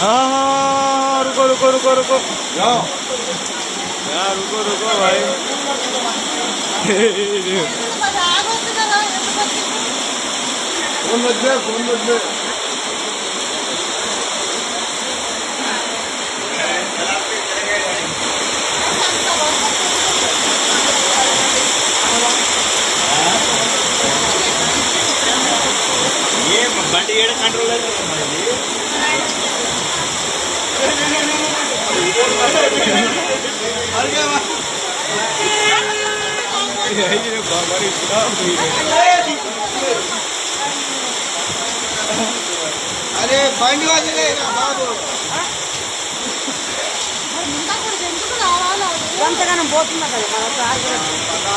हाँ, हाँ रुको रुको रुको रुको। जाओ। यार, रुको रुको, भाई। फ़ोन मत दे फ़ोन मत दे ये बड़ी एड कंट्रोल है కంట్రోల్ అవుతుంది మరి अरे బండి వదిలే బాబు ఎంతగానం పోతున్నా కదా మన